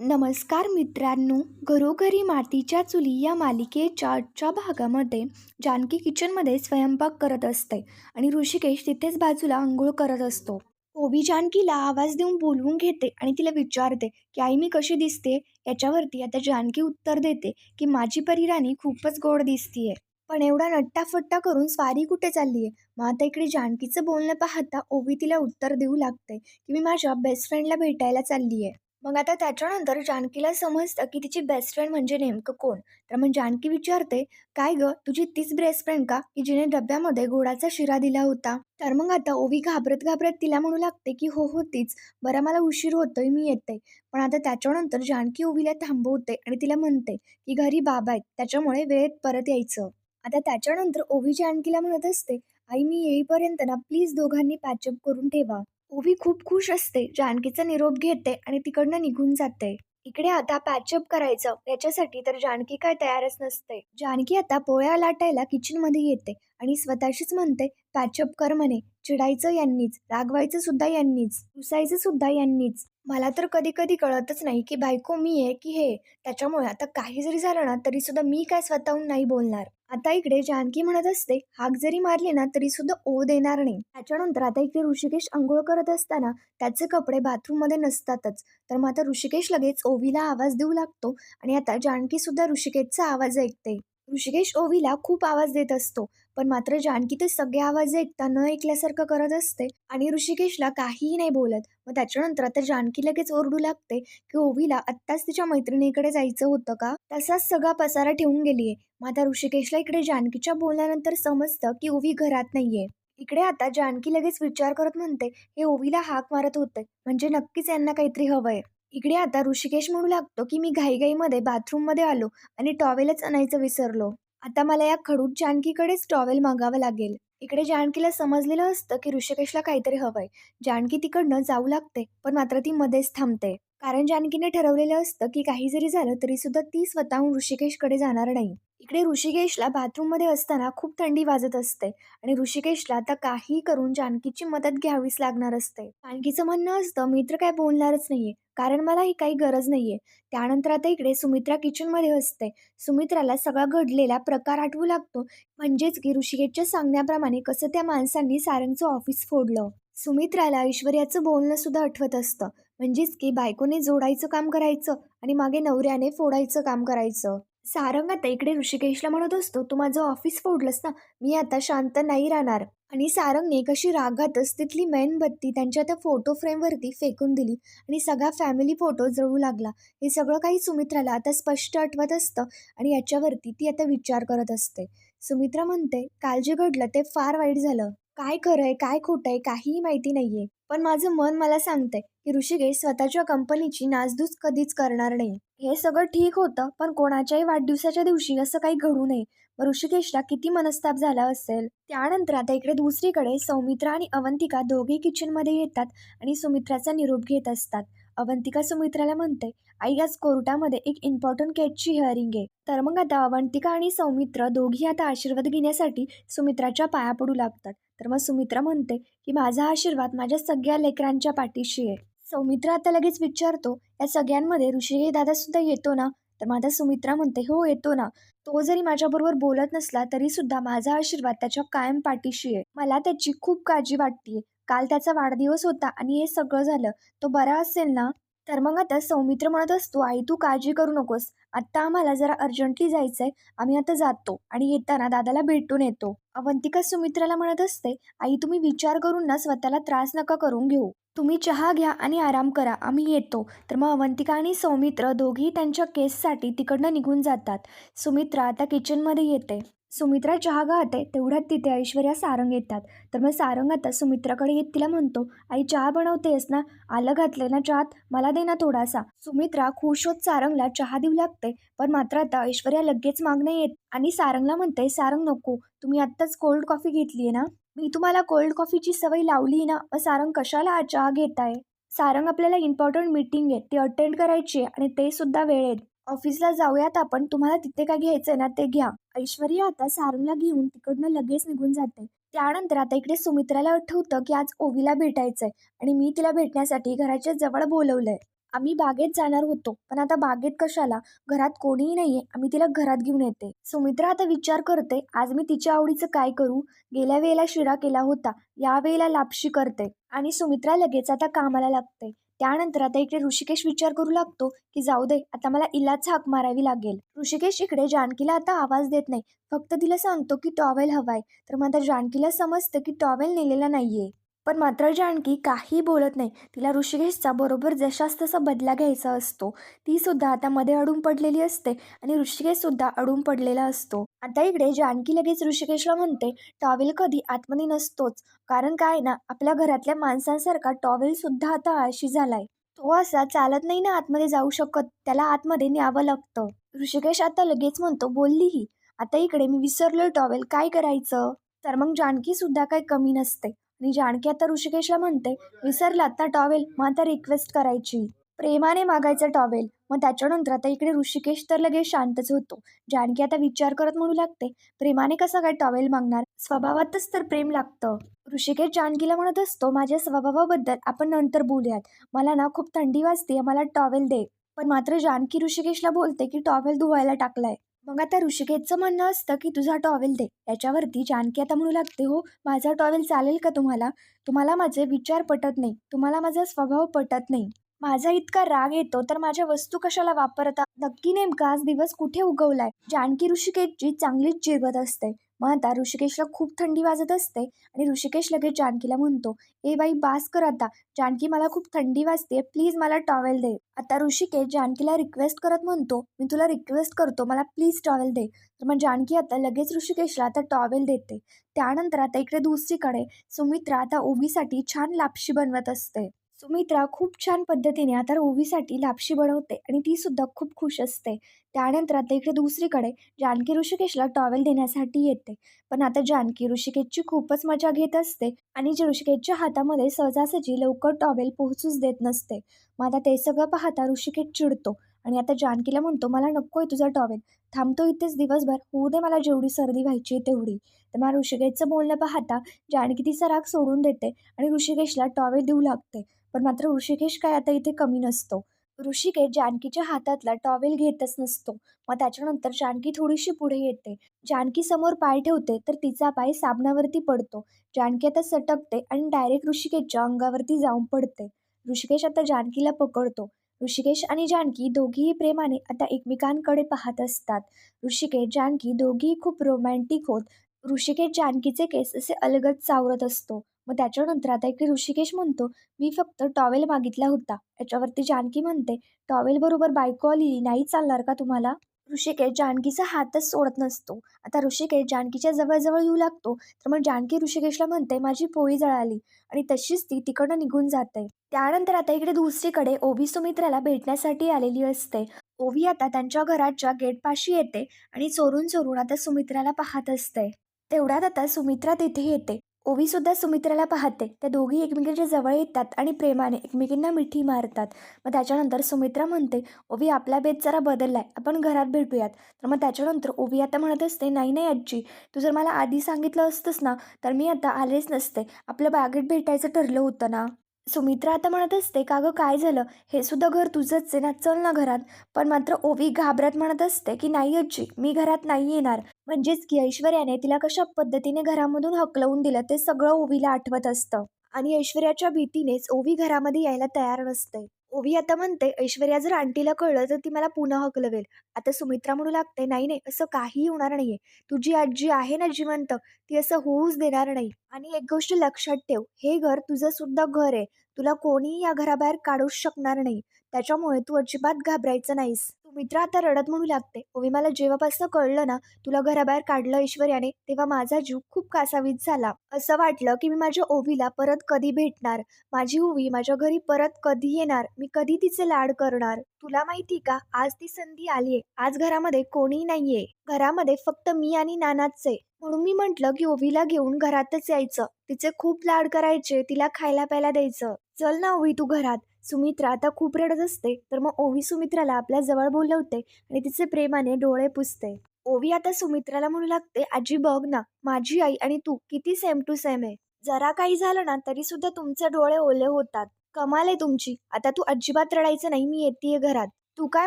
नमस्कार मित्रांनो घरोघरी मातीच्या चुली या मालिकेच्या आजच्या भागामध्ये जानकी किचनमध्ये स्वयंपाक करत असते आणि ऋषिकेश तिथेच बाजूला आंघोळ करत असतो. ओबी जानकीला आवाज देऊन बोलवून घेते आणि तिला विचारते की आई मी कशी दिसते याच्यावरती आता जानकी उत्तर देते की माझी परिराणी खूपच गोड दिसतीये. पण एवढा नट्टाफट्टा करून स्वारी कुठे चालली आहे मग आता इकडे जानकीचं बोलणं पाहता ओबी तिला उत्तर देऊ लागते की मी माझ्या बेस्ट फ्रेंडला भेटायला चालली आहे मग आता त्याच्यानंतर जानकीला समजतं की तिची बेस्ट फ्रेंड म्हणजे नेमकं कोण? तर मग जानकी विचारते काय ग तुझी तीच बेस्ट फ्रेंड का की जिने डब्यामध्ये गोडाचा शिरा दिला होता? तर मग आता ओवी घाबरत घाबरत तिला म्हणू लागते की हो हो तीच. बरं मला उशीर होतोय मी येते. पण आता त्याच्यानंतर जानकी ओवीला थांबवते आणि तिला म्हणते की घरी बाबा आहेत त्याच्यामुळे वेळेत परत यायचं. आता त्याच्यानंतर ओवी जानकीला म्हणत असते आई मी येईपर्यंत ना प्लीज दोघांनी पॅचअप करून ठेवा. ओवी खूप खुश असते जानकीचा निरोप घेते आणि तिकडनं निघून जाते. इकडे आता पॅचअप करायचं याच्यासाठी तर जानकी काय तयारच नसते. जानकी आता पोळ्या लाटायला किचनमध्ये येते आणि स्वतःशीच म्हणते पॅचअप कर म्हणे चिडायचं यांनीच रागवायचं सुद्धा यांनीच रुसायचं सुद्धा यांनीच. मला तर कधी कधी कळतच नाही की बायको मी आहे की हे. त्याच्यामुळे आता काही जरी झालं ना तरी सुद्धा मी काय स्वतःहून नाही बोलणार. आता इकडे जानकी म्हणत असते हाक जरी मारली ना तरी सुद्धा ओ देणार नाही. त्याच्यानंतर आता इकडे ऋषिकेश आंघोळ करत असताना त्याचे कपडे बाथरूममध्ये नसतातच. तर मग आता ऋषिकेश लगेच ओवीला आवाज देऊ लागतो आणि आता जानकी सुद्धा ऋषिकेशचा आवाज ऐकते. ऋषिकेश ओवीला खूप आवाज देत असतो पण मात्र जानकी ते सगळे आवाज ऐकता न ऐकल्यासारखं करत असते आणि ऋषिकेशला काहीही नाही बोलत. मग त्याच्यानंतर आता जानकी लगेच ओरडू लागते की ओवीला आत्ताच तिच्या मैत्रिणीकडे जायचं होतं का? तसाच सगळा पसारा ठेवून गेलीये. मग आता ऋषिकेशला इकडे जानकीच्या बोलल्यानंतर समजतं की ओवी घरात नाहीये. इकडे आता जानकी लगेच विचार करत म्हणते हे ओवीला हाक मारत होते. म्हणजे नक्कीच यांना काहीतरी हवंय. इकडे आता ऋषिकेश म्हणू लागतो की मी घाईघाईमध्ये बाथरूममध्ये आलो आणि टॉवेलच आणायचं विसरलो. आता मला या खडूत जानकीकडेच टॉवेल मागावं लागेल. इकडे जानकीला समजलेलं असतं की ऋषिकेशला काहीतरी हवंय. जानकी तिकडनं जाऊ लागते पण मात्र ती मध्येच थांबते. कारण जानकीने ठरवलेलं असतं की काही जरी झालं तरी सुद्धा ती स्वतःहून ऋषिकेशकडे जाणार नाही. इकडे ऋषिकेशला बाथरूममध्ये असताना खूप थंडी वाजत असते आणि ऋषिकेशला आता काही करून जानकीची मदत घ्यावीच लागणार असते. जानकीचं म्हणणं असतं मी तर काय बोलणारच नाहीये. कारण मला ही काही गरज नाही आहे त्यानंतर आता इकडे सुमित्रा किचनमध्ये असते. सुमित्राला सगळा घडलेला प्रकार आठवू लागतो. म्हणजेच की ऋषिकेशच्या सांगण्याप्रमाणे कसं त्या माणसांनी सारंगचं ऑफिस फोडलं. सुमित्राला ऐश्वर्याचं बोलणं सुद्धा आठवत असतं. म्हणजेच की बायकोने जोडायचं काम करायचं आणि मागे नवऱ्याने फोडायचं काम करायचं. सारंग आता इकडे ऋषिकेशला म्हणत असतो तू माझं ऑफिस फोडलंस ना मी आता शांत नाही राहणार. आणि सारंगने कशी रागातच तिथली मेणबत्ती त्यांच्या त्या फोटो फ्रेमवरती फेकून दिली आणि सगळा फॅमिली फोटो जळू लागला. हे सगळं काही सुमित्राला आता स्पष्ट आठवत असतं आणि याच्यावरती ती आता विचार करत असते. सुमित्रा म्हणते काल जे घडलं ते फार वाईट झालं. काय खरं आहे काय खोटं आहे काहीही माहिती नाहीये. पण माझं मन मला सांगतंय की ऋषिकेश स्वतःच्या कंपनीची नासधूस कधीच करणार नाही. हे सगळं ठीक होतं पण कोणाच्याही वाढदिवसाच्या दिवशी असं काही घडू नये. मग ऋषिकेशला किती मनस्ताप झाला असेल? त्यानंतर आता इकडे दुसरीकडे सौमित्रा आणि अवंतिका दोघे किचनमध्ये येतात आणि सुमित्राचा निरोप घेत असतात. अवंतिका सुमित्राला म्हणते आई आज कोर्टामध्ये एक इम्पॉर्टंट केसची हिअरिंग आहे. तर मग आता अवंतिका आणि सौमित्र दोघी आता आशीर्वाद घेण्यासाठी सुमित्राच्या पाया पडू लागतात. तर मग सुमित्रा म्हणते की माझा आशीर्वाद माझ्या सगळ्या लेकरांच्या पाठीशी आहे. सौमित्र आता लगेच विचारतो या सगळ्यांमध्ये ऋषिकेश दादा सुद्धा येतो ना? तर माझा सुमित्रा म्हणते हो येतो ना. तो जरी माझ्याबरोबर बोलत नसला तरी सुद्धा माझा आशीर्वाद त्याच्या कायम पाठीशी आहे. मला त्याची खूप काळजी वाटते काल त्याचा वाढदिवस होता आणि हे सगळं झालं. तो बरा असेल ना? तर मग आता सौमित्र म्हणत असतो आई तू काळजी करू नकोस. आत्ता आम्हाला जरा अर्जंटली जायचंय. आम्ही आता जातो आणि येताना दादाला भेटून येतो. अवंतिका सुमित्राला म्हणत असते आई तुम्ही विचार करून ना स्वतःला त्रास नका करून घेऊ. तुम्ही चहा घ्या आणि आराम करा. आम्ही येतो. तर मग अवंतिका आणि सौमित्र दोघेही त्यांच्या केससाठी तिकडनं निघून जातात. सुमित्रा आता किचनमध्ये येते. सुमित्रा चहा गाते तेवढ्यात तिथे ऐश्वर्या सारंग येतात. तर मग सारंग आता सुमित्राकडे येत तिला म्हणतो आई चहा बनवतेस ना? आलं घातले ना चहात? मला दे ना थोडासा. सुमित्रा खुश होत सारंगला चहा देऊ लागते पण मात्र आता ऐश्वर्या लगेच मागणं येत आणि सारंगला म्हणते सारंग नको तुम्ही आत्ताच कोल्ड कॉफी घेतली ना? मी तुम्हाला कोल्ड कॉफीची सवय लावली ना? मग सारंग कशाला हा चहा घेताय? सारंग आपल्याला इम्पॉर्टंट मीटिंग आहे ती अटेंड करायची आहे आणि ते सुद्धा वेळेत ऑफिसला जाऊयात आपण तुम्हाला तिथे काय घ्यायचंय ना ते घ्या. ऐश्वर्या आता सारंगला घेऊन तिकडनं लगेच निघून जाते. त्यानंतर आता इकडे सुमित्राला आठवतं की आज ओवीला भेटायचंय आणि मी तिला भेटण्यासाठी घराच्या जवळ बोलवलंय. आम्ही बागेत जाणार होतो पण आता बागेत कशाला? घरात कोणीही नाहीये आम्ही तिला घरात घेऊन येते. सुमित्रा आता विचार करते आज मी तिच्या आवडीचं काय करू? गेल्या वेळेला शिरा केला होता या वेळेला लापशी करते. आणि सुमित्रा लगेच आता कामाला लागते. त्यानंतर आता इकडे ऋषिकेश विचार करू लागतो की जाऊ दे आता मला इलाच हाक मारावी लागेल. ऋषिकेश इकडे जानकीला आता आवाज देत नाही. फक्त तिला सांगतो की टॉवेल हवाय. तर मग आता जानकीला समजतं की टॉवेल नेलेला नाहीये. पण मात्र जानकी काही बोलत नाही. तिला ऋषिकेशचा बरोबर जशास तसा बदला घ्यायचा असतो. ती सुद्धा आता मध्ये अडून पडलेली असते आणि ऋषिकेश सुद्धा अडून पडलेला असतो. आता इकडे जानकी लगेच ऋषिकेशला म्हणते टॉवेल कधी आतमध्ये नसतोच. कारण काय ना आपल्या घरातल्या माणसांसारखा टॉवेल सुद्धा आता आळशी झालाय. तो असा चालत नाही ना आतमध्ये जाऊ शकत. त्याला आतमध्ये न्यावं लागतं. ऋषिकेश आता लगेच म्हणतो बोललीही आता इकडे मी विसरलो टॉवेल. काय करायचं? तर मग जानकी सुद्धा काही कमी नसते. आणि जानकी आता ऋषिकेशला म्हणते विसरलात ना टॉवेल मग आता रिक्वेस्ट करायची. प्रेमाने मागायचं टॉवेल मग त्याच्यानंतर आता इकडे ऋषिकेश तर लगेच शांतच होतो. जानकी आता विचार करत म्हणू लागते प्रेमाने कसं काय टॉवेल मागणार? स्वभावातच तर प्रेम लागतं. ऋषिकेश जानकीला म्हणत असतो माझ्या स्वभावाबद्दल आपण नंतर बोलूयात. मला ना खूप थंडी वाजते मला टॉवेल दे. पण मात्र जानकी ऋषिकेशला बोलते की टॉवेल धुवायला टाकलाय. मग आता ऋषिकेशचं म्हणणं असतं की तुझा टॉवेल दे. याच्यावरती जानकी आता म्हणू लागते हो माझा टॉवेल चालेल का तुम्हाला? तुम्हाला माझे विचार पटत नाही. तुम्हाला माझा स्वभाव पटत नाही. माझा इतका राग येतो तर माझ्या वस्तू कशाला वापरता नक्की नेमका आज दिवस कुठे उगवलाय? जानकी ऋषिकेशची चांगलीच जिरवत असते. मग आता ऋषिकेशला खूप थंडी वाजत असते आणि ऋषिकेश लगेच जानकीला म्हणतो ए बाई बास कर आता. जानकी मला खूप थंडी वाजते प्लीज मला टॉवेल दे. आता ऋषिकेश जानकीला रिक्वेस्ट करत म्हणतो मी तुला रिक्वेस्ट करतो. मला प्लीज टॉवेल दे. तर मग जानकी आता लगेच ऋषिकेशला आता टॉवेल देते. त्यानंतर आता इकडे दुसरीकडे सुमित्रा आता ओबीसाठी छान लापशी बनवत असते. सुमित्रा खूप छान पद्धतीने आता ओवीसाठी लापशी बनवते आणि ती सुद्धा खूप खुश असते. त्यानंतर आता इकडे दुसरीकडे जानकी ऋषिकेशला टॉवेल देण्यासाठी येते. पण आता जानकी ऋषिकेशची खूपच मजा घेत असते आणि जे ऋषिकेशच्या हातामध्ये सहजासहजी लवकर टॉवेल पोहोचूच देत नसते. मग आता ते सगळं पाहता ऋषिकेश चिडतो आणि आता जानकीला म्हणतो मला नको आहे तुझा टॉवेल थांबतो इथेच दिवसभर. होऊ दे मला जेवढी सर्दी व्हायची तेवढी. तर मला ऋषिकेशचं बोलणं पाहता जानकी तिचा राग सोडून देते आणि ऋषिकेशला टॉवेल देऊ लागते. पण मात्र ऋषिकेश काय आता इथे कमी नसतो. ऋषिकेश जानकीच्या हातातला टॉवेल घेतच नसतो. मग त्याच्यानंतर जानकी थोडीशी पुढे येते. जानकी समोर पाय ठेवते तर तिचा पाय साबणावरती पडतो. जानकी आता सटकते आणि डायरेक्ट ऋषिकेशच्या अंगावरती जाऊन पडते. ऋषिकेश आता जानकीला पकडतो. ऋषिकेश आणि जानकी दोघीही प्रेमाने आता एकमेकांकडे पाहत असतात. ऋषिकेश जानकी दोघीही खूप रोमॅन्टिक होत. ऋषिकेश जानकीचे केस असे अलगद सावरत असतो. मग त्याच्यानंतर आता इकडे ऋषिकेश म्हणतो मी फक्त टॉवेल मागितला होता. याच्यावरती जानकी म्हणते टॉवेल बरोबर बायको आली नाही चालणार का तुम्हाला? ऋषिकेश जानकीचा हातच सोडत नसतो. आता ऋषिकेश जानकीच्या जवळजवळ येऊ लागतो. तर मग जानकी ऋषिकेशला म्हणते माझी पोळी जळाली. आणि तशीच ती तिकडनं निघून जाते. त्यानंतर आता इकडे दुसरीकडे ओवी सुमित्राला भेटण्यासाठी आलेली असते. ओवी आता त्यांच्या घराच्या गेटपाशी येते आणि चोरून चोरून आता सुमित्राला पाहत असते. तेवढ्यात आता सुमित्रा तिथे येते. ओवी सुद्धा सुमित्राला पाहते. त्या दोघी एकमेकींच्या जवळ येतात आणि प्रेमाने एकमेकींना मिठी मारतात. मग त्याच्यानंतर सुमित्रा म्हणते ओवी आपला बेत जरा बदलला आहे आपण घरात भेटूयात. तर मग त्याच्यानंतर ओवी आता म्हणत असते नाही नाही आजी तू जर मला आधी सांगितलं असतंस ना तर मी आता आलेच नसते. आपलं बागेत भेटायचं ठरलं होतं ना. सुमित्रा आता म्हणत असते का गं काय झालं? हे सुद्धा घर तुझंच आहे ना? चल ना घरात. पण मात्र ओवी घाबरत म्हणत असते की नाही आजी मी घरात नाही येणार. म्हणजेच की ऐश्वर्याने तिला कशा पद्धतीने घरामधून हकलवून दिलं ते सगळं ओवीला आठवत असतं. आणि ऐश्वर्याच्या भीतीनेच ओवी घरामध्ये यायला तयार नसते. ओवी आता म्हणते ऐश्वर्या जर आंटीला कळलं तर ती मला पुन्हा हकलवेल. आता सुमित्रा म्हणू लागते नाही नाही असं काहीही होणार नाहीये. तुझी आजी आहे ना जिवंत ती असं होऊच देणार नाही. आणि एक गोष्ट लक्षात ठेव हे घर तुझं सुद्धा घर आहे. तुला कोणीही या घराबाहेर काढूच शकणार नाही. त्याच्यामुळे तू अजिबात घाबरायचं नाहीस. तू मित्र आता रडत म्हणू लागते. ओवी मला जेव्हापासून कळलं ना तुला घराबाहेर काढलं ऐश्वर्याने तेव्हा माझा जीव खूप कासावीस झाला. असं वाटलं की मी माझ्या ओवीला परत कधी भेटणार? माझी ओवी माझ्या घरी परत कधी येणार? मी कधी तिचे लाड करणार? तुला माहिती का आज ती संधी आलीये. आज घरामध्ये कोणीही नाहीये. घरामध्ये फक्त मी आणि नानाच आहे म्हणून मी म्हंटल की ओवीला घेऊन घरातच यायचं. तिचे खूप लाड करायचे तिला खायला प्यायला द्यायचं. चल ना ओवी तू घरात. सुमित्रा आता खूप रडत असते. तर मग ओवी सुमित्राला आपल्या जवळ बोलवते आणि तिचे प्रेमाने डोळे पुसते. ओवी आता सुमित्राला म्हणू लागते आजी बघ ना माझी आई आणि तू किती सेम टू सेम आहे. जरा काही झालं ना तरी सुद्धा तुमचे डोळे ओले होतात. कमाल आहे तुमची. आता तू अजिबात रडायचं नाही मी येते घरात. तू काय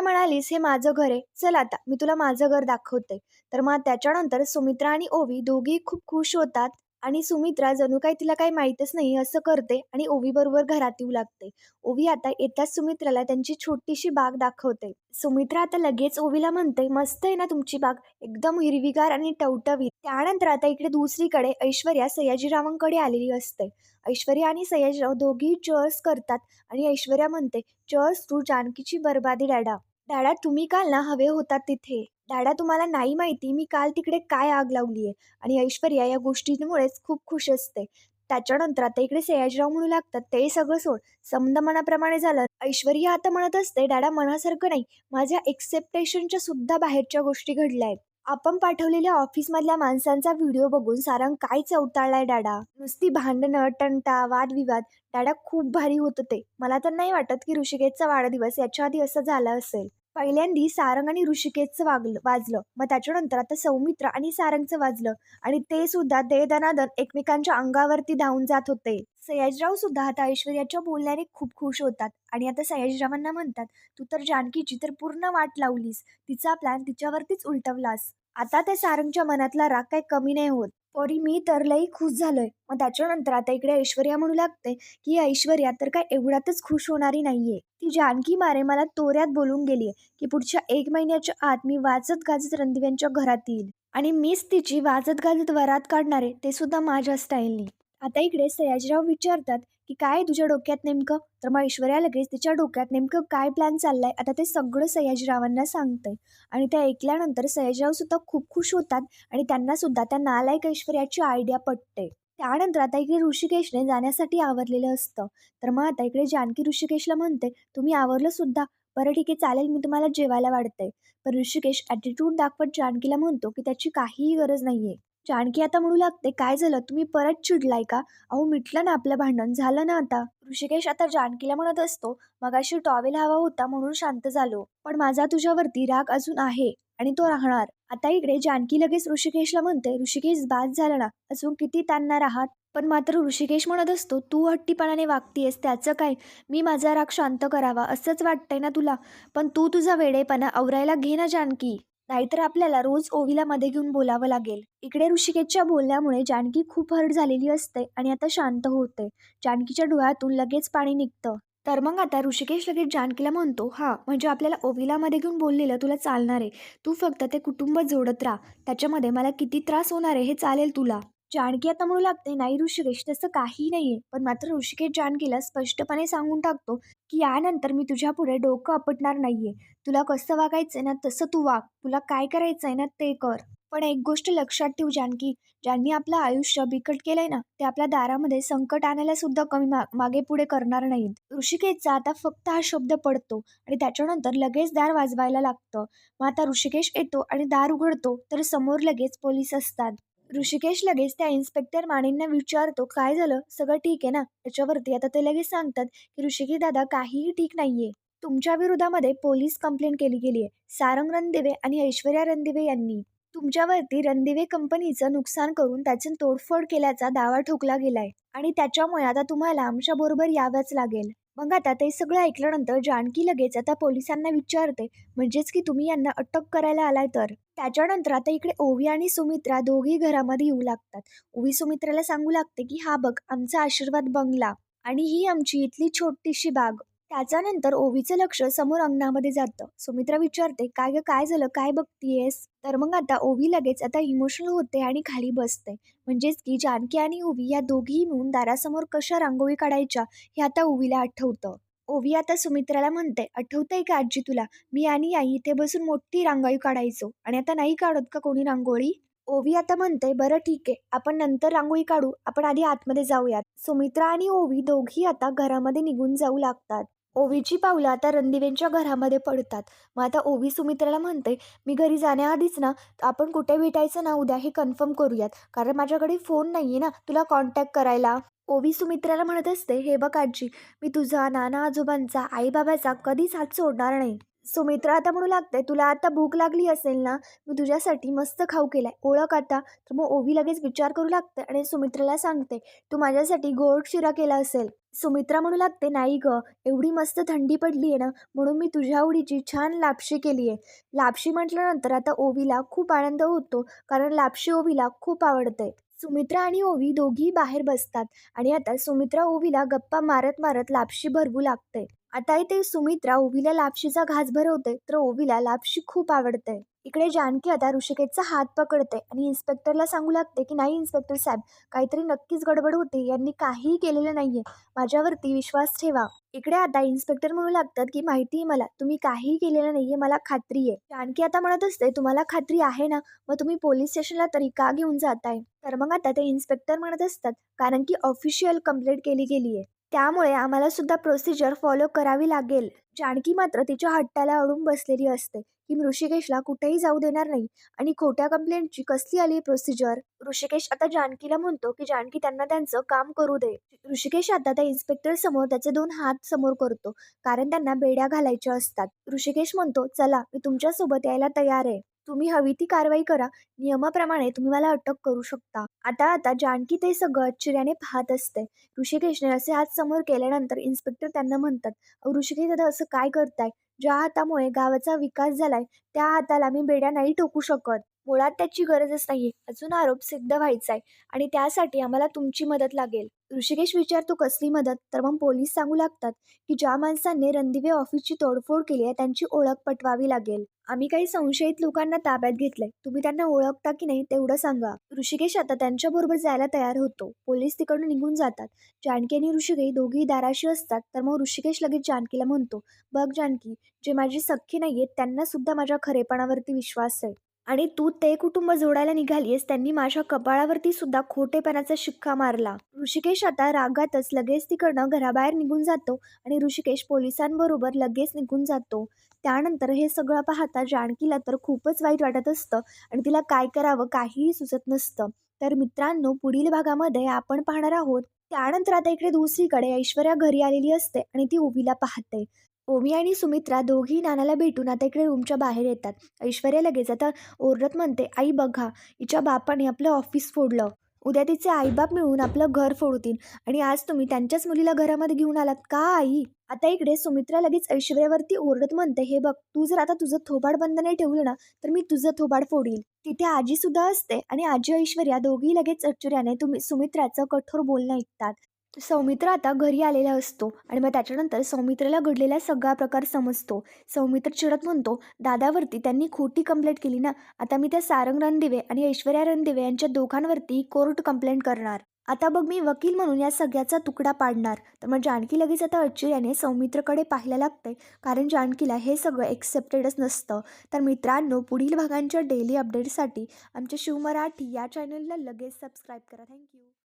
म्हणालीस हे माझं घर आहे. चल आता मी तुला माझं घर दाखवते. तर मग त्याच्यानंतर सुमित्रा आणि ओवी दोघी खूप खुश होतात. आणि सुमित्रा जणू काही तिला काही माहीतच नाही असं करते आणि ओवी बरोबर घरात येऊ लागते. ओवी आता येताच सुमित्राला त्यांची छोटीशी बाग दाखवते. सुमित्रा आता लगेच ओवीला म्हणते मस्त आहे ना तुमची बाग? एकदम हिरवीगार आणि टवटवीत. त्यानंतर आता इकडे दुसरीकडे ऐश्वर्या सयाजीरावांकडे आलेली असते. ऐश्वर्या आणि सयाजीराव दोघी चर्स करतात आणि ऐश्वर्या म्हणते चर्स तू जानकीची बर्बादी डॅडा. दाडा तुम्ही काल ना हवे होतात तिथे. दाडा तुम्हाला नाही माहिती मी काल तिकडे काय आग लावली आहे आणि ऐश्वर्या या गोष्टींमुळेच खूप खुश असते. त्याच्यानंतर आता इकडे सयाजीराव म्हणू लागतात ते सगळं सोड. समद मनाप्रमाणे झालं. ऐश्वर्या आता म्हणत असते डॅडा मनासारखं नाही. माझ्या एक्सेप्टेशनच्या सुद्धा बाहेरच्या गोष्टी घडल्या आहेत आपण पाठवलेल्या ऑफिसमधल्या माणसांचा व्हिडिओ बघून सारंग काय चवताळलाय डाडा नुसती भांडणं टंटा वादविवाद. डाडा खूप भारी होत ते. मला तर नाही वाटत की ऋषिकेशचा वाढदिवस याच्या आधी असं झालं असेल. पहिल्यांदी सारंग आणि ऋषिकेशचं वागलं वाजलं. मग त्याच्यानंतर आता सौमित्र आणि सारंगचं वाजलं. आणि ते सुद्धा देदनादन एकमेकांच्या अंगावरती धावून जात होते. सयाजीराव सुद्धा आता ऐश्वर्याच्या बोलण्याने खूप खुश होतात. आणि आता सयाजीरावांना म्हणतात तू तर जानकीची तर पूर्ण वाट लावलीस. तिचा प्लॅन तिच्यावरतीच उलटवलास. आता त्या सारंगच्या मनातला राग काही कमी नाही होत. पोरी मी तर लई खुश झालोय. मग त्याच्यानंतर आता इकडे ऐश्वर्या म्हणू लागते की ऐश्वर्या तर काय एवढ्यातच खुश होणारी नाहीये. ती जानकी मारे मला तोऱ्यात बोलून गेलीये की पुढच्या एक महिन्याच्या आत मी वाचत गाजत रणदिव्यांच्या घरात येईल आणि मीच तिची वाजत गाजत वरात काढणारे ते सुद्धा माझ्या स्टाईलनी आता इकडे सयाजीराव विचारतात की काय तुझ्या डोक्यात नेमकं? तर मग ऐश्वर्या लगेच तिच्या डोक्यात नेमकं काय प्लॅन चाललाय? आता ते सगळं सयाजीरावांना सांगतंय. आणि ते ऐकल्यानंतर सयाजीराव सुद्धा खूप खुश होतात आणि त्यांना सुद्धा त्या नालायक ऐश्वर्याची आयडिया पटते. त्यानंतर आता इकडे ऋषिकेशने जाण्यासाठी आवरलेलं असतं. तर मग आता इकडे जानकी ऋषिकेशला म्हणते तुम्ही आवरलं सुद्धा? बरं ठीक आहे चालेल मी तुम्हाला जेवायला वाढते. पण ऋषिकेश ॲटिट्यूड दाखवत जानकीला म्हणतो की त्याची काहीही गरज नाही आहे जानकी आता म्हणू लागते काय झालं? तुम्ही परत चिडलाय का? अहो मिटलं ना आपलं भांडण झालं ना आता. ऋषिकेश आता जानकीला म्हणत असतो मगाशी टॉवेल हवा होता म्हणून शांत झालो पण माझा तुझ्यावरती राग अजून आहे आणि तो राहणार. आता इकडे जानकी लगेच ऋषिकेशला म्हणते ऋषिकेश बाद झाला ना अजून किती ताणणार आहात? पण मात्र ऋषिकेश म्हणत असतो तू हट्टीपणाने वागतीयस त्याचं काय? मी माझा राग शांत करावा असंच वाटतंय ना तुला पण तू तुझा वेडेपणा आवरायला घे ना जानकी. नाहीतर आपल्याला रोज ओविला मध्ये घेऊन बोलावं लागेल. इकडे ऋषिकेशच्या बोलण्यामुळे जानकी खूप हर्ट झालेली असते आणि आता शांत होते. जानकीच्या डोळ्यातून लगेच पाणी निघतं. तर मग आता ऋषिकेश लगेच जानकीला म्हणतो हा म्हणजे आपल्याला ओविलामध्ये घेऊन बोललेलं तुला चालणार आहे. तू फक्त ते कुटुंब जोडत राहा. त्याच्यामध्ये मला किती त्रास होणार आहे हे चालेल तुला. जानकी आता म्हणू लागते नाही ऋषिकेश तसं काही नाहीये. पण मात्र ऋषिकेश जानकीला स्पष्टपणे सांगून टाकतो की यानंतर मी तुझ्या पुढे डोकं आपटणार नाहीये. तुला कसं वागायचंय ना तसं तू वाग. तुला काय करायचंय ना ते कर. पण एक गोष्ट लक्षात ठेव जानकी. ज्यांनी आपलं आयुष्य बिकट केलंय ना ते आपल्या दारामध्ये संकट आणायला सुद्धा कमी मा मागे पुढे करणार नाहीत. ऋषिकेशचा आता फक्त हा शब्द पडतो आणि त्याच्यानंतर लगेच दार वाजवायला लागतं. मग आता ऋषिकेश येतो आणि दार उघडतो तर समोर लगेच पोलीस असतात. ऋषिकेश लगेच त्या इन्स्पेक्टर मानेंना विचारतो काय झालं? सगळं ठीक आहे ना? त्याच्यावरती आता ते लगेच सांगतात की ऋषिकेश दादा काहीही ठीक नाहीये. तुमच्या विरोधामध्ये पोलीस कंप्लेंट केली गेली आहे सारंग रणदिवे आणि ऐश्वर्या रणदिवे यांनी. तुमच्यावरती रणदिवे कंपनीचं नुकसान करून त्याची तोडफोड केल्याचा दावा ठोकला गेलाय. आणि त्याच्यामुळे आता तुम्हाला आमच्या बरोबर यावंच लागेल. मग आता ते सगळं ऐकल्यानंतर जानकी लगेच आता पोलिसांना विचारते म्हणजेच की तुम्ही यांना अटक करायला आलाय तर? त्याच्यानंतर आता इकडे ओवी आणि सुमित्रा दोघी घरामध्ये येऊ लागतात. ओवी सुमित्राला सांगू लागते की हा बघ आमचा आशीर्वाद बंगला आणि ही आमची इथली छोटीशी बाग. त्याच्यानंतर ओवीचं लक्ष समोर अंगणामध्ये जातं. सुमित्रा विचारते काय गं काय झालं? काय बघतीयस? तर मग आता ओवी लगेच आता इमोशनल होते आणि खाली बसते. म्हणजेच की जानकी आणि ओवी या दोघीही मिळून दारासमोर कशा रांगोळी काढायच्या हे आता ओवीला आठवतं. ओवी आता सुमित्राला म्हणते आठवतंय का आजी तुला? मी आणि आई इथे बसून मोठी रांगोळी काढायचो. आणि आता नाही काढत का कोणी रांगोळी? ओवी आता म्हणते बरं ठीक आहे. आपण नंतर रांगोळी काढू. आपण आधी आतमध्ये जाऊयात. सुमित्रा आणि ओवी दोघी आता घरामध्ये निघून जाऊ लागतात. ओवीची पावलं आता रणदिवेंच्या घरामध्ये पडतात. मग आता ओवी सुमित्राला म्हणते मी घरी जाण्याआधीच ना आपण कुठे भेटायचं ना उद्या हे कन्फर्म करूयात. कारण माझ्याकडे फोन नाही आहे ना तुला कॉन्टॅक्ट करायला. ओवी सुमित्राला म्हणत असते हे बघ आजी मी तुझा नाना आजोबांचा आईबाबाचा कधीच हात सोडणार नाही. सुमित्रा आता म्हणू लागते तुला आता भूक लागली असेल ना मी तुझ्यासाठी मस्त खाऊ केलाय. ओळख आता. तर मग ओवी लगेच विचार करू लागते आणि सुमित्राला सांगते तू माझ्यासाठी गोड शिरा केला असेल. सुमित्रा म्हणू लागते नाही ग एवढी मस्त थंडी पडली आहे ना म्हणून मी तुझ्या आवडीची छान लापशी केली आहे. लापशी म्हटल्यानंतर आता ओवीला खूप आनंद होतो कारण लापशी ओवीला खूप आवडते. सुमित्रा आणि ओवी दोघीही बाहेर बसतात आणि आता सुमित्रा ओवीला गप्पा मारत मारत लापशी भरवू लागते. आता इथे सुमित्रा ओवीला लापशीचा घास भरवते तर ओवीला लापशी खूप आवडते. इकडे जानकी आता ऋषिकेशचा हात पकडते आणि इन्स्पेक्टरला सांगू लागते की नाही इन्स्पेक्टर साहेब काहीतरी नक्कीच गडबड होते. यांनी काहीही केलेलं नाहीये. माझ्यावरती विश्वास ठेवा. इकडे आता इन्स्पेक्टर म्हणू लागतात की माहिती मला तुम्ही काहीही केलेलं नाहीये मला खात्री आहे. जानकी आता म्हणत असते तुम्हाला खात्री आहे ना? मग तुम्ही पोलीस स्टेशनला तरी का घेऊन जाताय? तर मग आता ते इन्स्पेक्टर म्हणत असतात कारण की ऑफिशियल कंप्लेंट केली गेली आहे त्यामुळे आम्हाला सुद्धा प्रोसिजर फॉलो करावी लागेल. जानकी मात्र तिच्या हट्टाला अडून बसलेली असते. की ऋषिकेशला कुठेही जाऊ देणार नाही आणि खोट्या कंप्लेंटची कसली आली प्रोसिजर ऋषिकेश आता जानकीला म्हणतो की जानकी त्यांना त्यांचं काम करू दे. ऋषिकेश आता त्या इन्स्पेक्टर समोर त्याचे दोन हात समोर करतो. कारण त्यांना बेड्या घालायच्या असतात. ऋषिकेश म्हणतो चला मी तुमच्यासोबत यायला तयार आहे. तुम्ही हवी ती कारवाई करा. नियमाप्रमाणे तुम्ही मला अटक करू शकता. आता आता जानकी ते सगळं आश्चर्याने पाहत असते. ऋषिकेशने असे हात समोर केल्यानंतर इन्स्पेक्टर त्यांना म्हणतात ऋषिकेश दादा असं काय करताय? ज्या हातामुळे गावाचा विकास झालाय त्या हाताला मी बेड्या नाही ठोकू शकत. मुळात त्याची गरजच नाहीये. अजून आरोप सिद्ध व्हायचा आहे आणि त्यासाठी आम्हाला तुमची मदत लागेल. ऋषिकेश विचारतो कसली मदत? तर मग पोलीस सांगू लागतात की ज्या माणसांनी रणदिवे ऑफिसची तोडफोड केली आहे त्यांची ओळख पटवावी लागेल. आम्ही काही संशयित लोकांना ताब्यात घेतलंय. तुम्ही त्यांना ओळखता की नाही तेवढं सांगा. ऋषिकेश आता त्यांच्याबरोबर जायला तयार होतो. पोलीस तिकडून निघून जातात. जानकी आणि ऋषिकेश दोघेही दाराशी असतात. तर मग ऋषिकेश लगेच जानकीला म्हणतो बघ जानकी जे माझी सख्खी नाही आहेत त्यांना सुद्धा माझ्या खरेपणावरती विश्वास आहे. आणि तू ते कुटुंब जोडायला निघालीस त्यांनी माझ्या कपाळावरती सुद्धा खोटेपणाचा शिक्का मारला. ऋषिकेश आता रागातच लगेच तिकडनं घराबाहेर निघून जातो आणि ऋषिकेश पोलिसांबरोबर लगेच निघून जातो. त्यानंतर हे सगळं पाहता जानकीला तर खूपच वाईट वाटत असतं आणि तिला काय करावं काहीही सुचत नसतं. तर मित्रांनो पुढील भागामध्ये आपण पाहणार आहोत त्यानंतर आता इकडे दुसरीकडे ऐश्वर्या घरी आलेली असते आणि ती उभीला पाहते. ओमी आणि सुमित्रा दोघी नानाला भेटून आता इकडे रूमच्या बाहेर येतात. ऐश्वर्या लगेच आता ओरडत म्हणते आई बघा हिच्या बापाने आपलं ऑफिस फोडलं. उद्या तिचे आईबाप मिळून आपलं घर फोडतील. आणि आज तुम्ही त्यांच्याच मुलीला घरामध्ये घेऊन आलात का आई? आता इकडे सुमित्रा लगेच ऐश्वर्यावरती ओरडत म्हणते हे बघ तू जर आता तुझं थोबाड बंद नाही ठेवलं ना तर मी तुझं थोबाड फोडील. तिथे आजी सुद्धा असते आणि आजी ऐश्वर्या दोघी लगेच आश्चर्याने तुम्ही सुमित्राचं कठोर बोलणं ऐकतात. सौमित्र आता घरी आलेला असतो आणि मग त्याच्यानंतर सौमित्रला घडलेला सगळा प्रकार समजतो. सौमित्र चिडत म्हणतो दादावरती त्यांनी खोटी कंप्लेंट केली ना? आता मी त्या सारंग रणदिवे आणि ऐश्वर्या रणदिवे यांच्या दोघांवरती कोर्ट कंप्लेंट करणार. आता बघ मी वकील म्हणून या सगळ्याचा तुकडा पाडणार. तर मग जानकी लगेच आता आश्चर्याने सौमित्रकडे पाहायला लागते. कारण जानकीला हे सगळं एक्सेप्टेडच नसतं. तर मित्रांनो पुढील भागांच्या डेली अपडेटसाठी आमच्या शिवमराठी या चॅनलला लगेच सबस्क्राईब करा. थँक्यू